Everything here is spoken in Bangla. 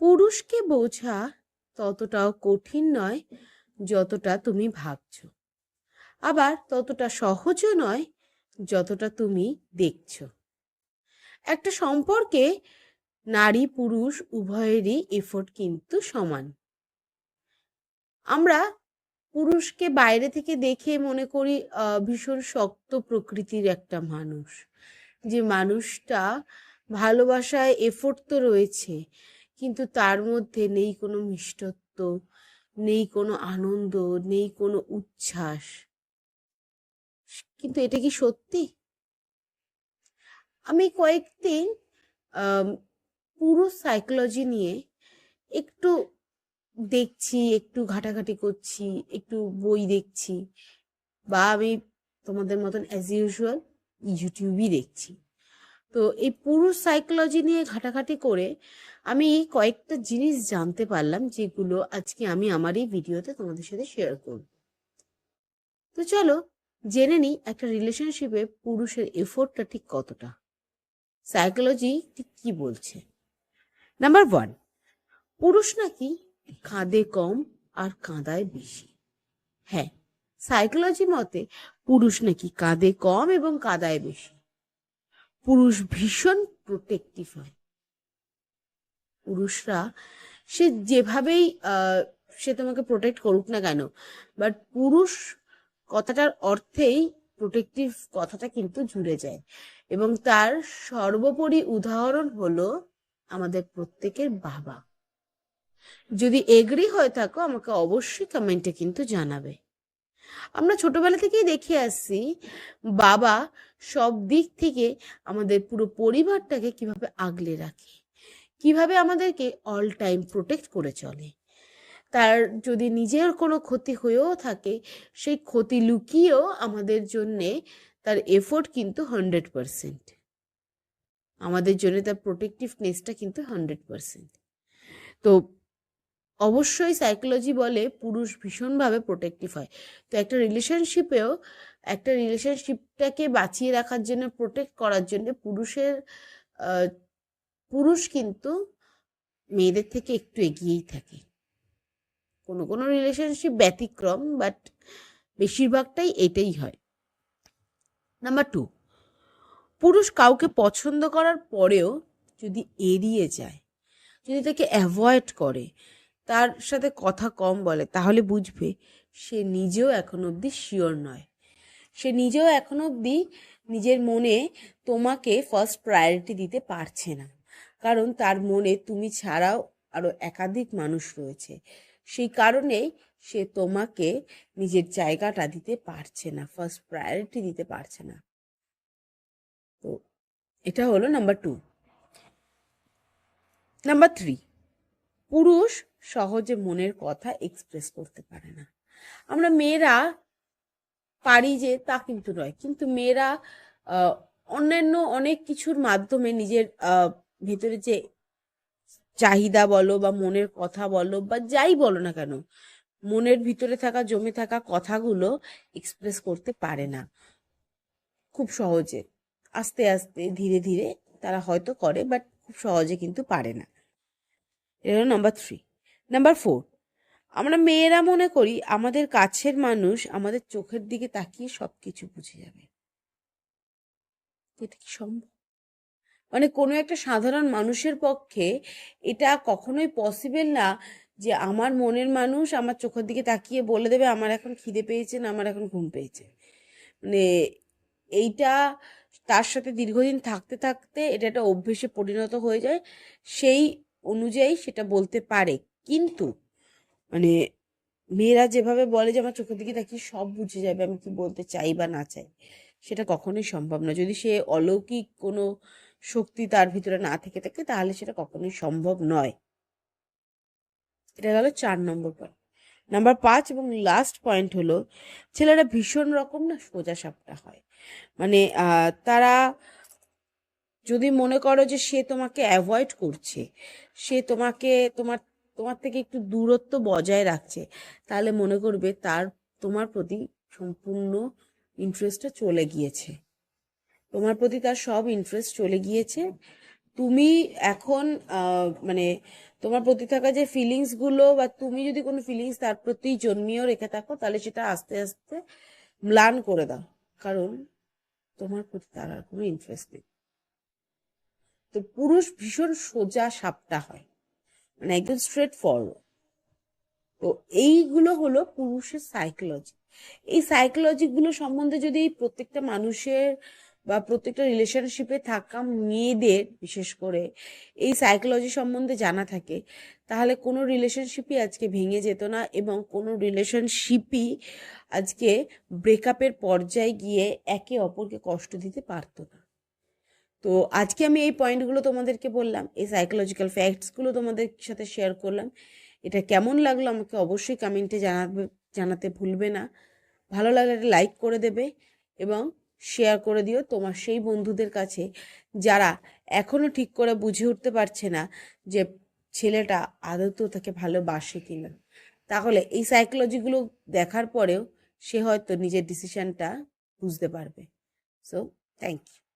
পুরুষকে বোঝা ততটাও কঠিন নয় যতটা তুমি ভাবছ। আবার ততটা সহজও নয় যতটা তুমি দেখছ। একটা সম্পর্কে নারী পুরুষ উভয়েরই এফোর্ট কিন্তু সমান। আমরা পুরুষকে বাইরে থেকে দেখে মনে করি ভীষণ শক্ত প্রকৃতির একটা মানুষ। যে মানুষটা ভালোবাসায় এফোর্ট তো রয়েছে কিন্তু তার মধ্যে নেই কোনো মিষ্টত্ব, নেই কোনো আনন্দ, নেই কোনো উচ্ছ্বাস। কিন্তু এটা কি সত্যি? আমি কয়েকদিন পুরো সাইকোলজি নিয়ে একটু দেখছি, একটু ঘাটাঘাটি করছি, একটু বই দেখছি বা আমি তোমাদের মতন অ্যাজ ইউজুয়াল ইউটিউবই দেখছি। তো এই পুরুষ সাইকোলজি নিয়ে ঘাটাঘাটি করে আমি কয়েকটা জিনিস জানতে পারলাম, যেগুলো আজকে আমি আমার এই ভিডিওতে তোমাদের সাথে শেয়ার করব। তো চলো জেনে নিই একটা রিলেশনশিপে পুরুষের এফোর্টটা ঠিক কতটা। সাইকোলজি ঠিক কি বলছে? নাম্বার ওয়ান পুরুষ নাকি কাঁদে কম আর কাঁদায় বেশি। হ্যাঁ সাইকোলজি মতে পুরুষ নাকি কাঁদে কম এবং কাঁদায় বেশি। পুরুষ ভীষণ প্রোটেক্টিভ হয়। পুরুষরা, সে যেভাবেই সে তোমাকে প্রোটেক্ট করুক না কেন বাট পুরুষ কথাটার অর্থেই প্রোটেক্টিভ কথাটা কিন্তু জুড়ে যায়। এবং তার সর্বোপরি উদাহরণ হলো আমাদের প্রত্যেকের বাবা। যদি এগ্রি হয়ে থাকো, আমাকে অবশ্যই কমেন্টে কিন্তু জানাবে। আমরা ছোটবেলা থেকেই দেখে আসছি, বাবা সব দিক থেকে আমাদের পুরো পরিবারটাকে কীভাবে আগলে রাখে, কীভাবে আমাদেরকে অল টাইম প্রোটেক্ট করে চলে। তার যদি নিজের কোনো ক্ষতি হয়েও থাকে, সেই ক্ষতি লুকিয়েও আমাদের জন্যে তার এফোর্ট কিন্তু হান্ড্রেড পারসেন্ট আমাদের জন্য তার প্রোটেক্টিভনেসটা কিন্তু হান্ড্রেড পারসেন্ট তো অবশ্যই সাইকোলজি বলে পুরুষ ভীষণভাবে প্রোটেক্টিভ হয়। তো একটা রিলেশনশিপেও একটা রিলেশনশিপটাকে বাঁচিয়ে রাখার জন্য প্রোটেক্ট করার জন্য পুরুষের পুরুষ কিন্তু মেয়েদের থেকে একটু এগিয়েই থাকে। কোনো কোনো রিলেশনশিপ ব্যতিক্রম বাট বেশিরভাগটাই এটাই হয়। নাম্বার টু পুরুষ কাউকে পছন্দ করার পরেও যদি এড়িয়ে যায়, যদি তাকে অ্যাভয়েড করে তার সাথে কথা কম বলে, তাহলে বুঝবে সে নিজেও এখন অবধি শিওর নয়। সে নিজেও এখন অবধি নিজের মনে তোমাকে ফার্স্ট প্রায়োরিটি দিতে পারছে না। কারণ তার মনে তুমি ছাড়াও আরও একাধিক মানুষ রয়েছে। সেই কারণেই সে তোমাকে নিজের জায়গাটা দিতে পারছে না ফার্স্ট প্রায়োরিটি দিতে পারছে না। তো এটা হলো নাম্বার টু নাম্বার থ্রি পুরুষ সহজে মনের কথা এক্সপ্রেস করতে পারে না। আমরা মেয়েরা পারি যে তা কিন্তু নয়, কিন্তু মেয়েরা অন্যান্য অনেক কিছুর মাধ্যমে নিজের ভেতরে যে চাহিদা বলো বা মনের কথা বলো বা যাই বলো না কেন, মনের ভিতরে থাকা, জমে থাকা কথাগুলো এক্সপ্রেস করতে পারে না। খুব সহজে, আস্তে আস্তে, ধীরে ধীরে তারা হয়তো করে বাট খুব সহজে কিন্তু পারে না। হলো নাম্বার থ্রি নাম্বার ফোর আমরা মেয়েরা মনে করি আমাদের কাছের মানুষ আমাদের চোখের দিকে তাকিয়ে সব কিছু বুঝে যাবে। এটা কি সম্ভব? মানে কোনো একটা সাধারণ মানুষের পক্ষে এটা কখনোই পসিবল না যে আমার মনের মানুষ আমার চোখের দিকে তাকিয়ে বলে দেবে, আমার এখন খিদে পেয়েছে না, আমার এখন ঘুম পেয়েছে। মানে এইটা তার সাথে দীর্ঘদিন থাকতে থাকতে এটা একটা অভ্যেসে পরিণত হয়ে যায়। সেই অনুযায়ী সেটা বলতে পারে। কিন্তু মানে মেয়েরা যেভাবে বলে যে আমার চোখের দিকে তাকিয়ে সব বুঝে যাবে আমি কি বলতে চাই বা না চাই, সেটা কখনোই সম্ভব না। যদি সে অলৌকিক কোনো শক্তি তার ভিতরে না থেকে থাকে, তাহলে সেটা কখনোই সম্ভব নয়। এটা গেল চার নম্বর পয়েন্ট নাম্বার পাঁচ এবং লাস্ট পয়েন্ট হলো, ছেলেরা ভীষণ রকম না সোজা সাপটা হয়। মানে তারা যদি মনে করো যে সে তোমাকে অ্যাভয়েড করছে, সে তোমাকে তোমার তোমার থেকে একটু দূরত্ব বজায় রাখছে, তাহলে মনে করবে তার, তোমার প্রতি সম্পূর্ণ ইন্টারেস্টটা চলে গিয়েছে। তোমার প্রতি তার সব ইন্টারেস্ট চলে গিয়েছে। তুমি এখন মানে তোমার প্রতি থাকা যে ফিলিংসগুলো বা তুমি যদি কোনো ফিলিংস তার প্রতি জন্মিয়েও রেখে থাকো, তাহলে সেটা আস্তে আস্তে ম্লান করে দাও। কারণ তোমার প্রতি তার আর কোনো ইন্টারেস্ট নেই। তো পুরুষ ভীষণ সোজা সাপটা হয়। মানে একদম স্ট্রেট ফরওয়ার্ড তো এইগুলো হলো পুরুষের সাইকোলজি এই সাইকোলজি গুলো সম্বন্ধে যদি প্রত্যেকটা মানুষের বা প্রত্যেকটা রিলেশনশিপে থাকা মেয়েদের, বিশেষ করে এই সাইকোলজি সম্বন্ধে জানা থাকে, তাহলে কোনো রিলেশনশিপই আজকে ভেঙে যেত না এবং কোনো রিলেশনশিপই আজকে ব্রেকআপের পর্যায়ে গিয়ে একে অপরকে কষ্ট দিতে পারতো না। তো আজকে আমি এই পয়েন্টগুলো তোমাদেরকে বললাম, এই সাইকোলজিক্যাল ফ্যাক্টসগুলো তোমাদের সাথে শেয়ার করলাম। এটা কেমন লাগল আমাকে অবশ্যই কমেন্টে জানাবে, জানাতে ভুলবে না। ভালো লাগলে একটা লাইক করে দেবে এবং শেয়ার করে দিও তোমার সেই বন্ধুদের কাছে যারা এখনও ঠিক করে বুঝে উঠতে পারছে না যে ছেলেটা আদতেও তাকে ভালোবাসে কিনা। তাহলে এই সাইকোলজিগুলো দেখার পরেও সে হয়তো নিজের ডিসিশানটা বুঝতে পারবে। So thank you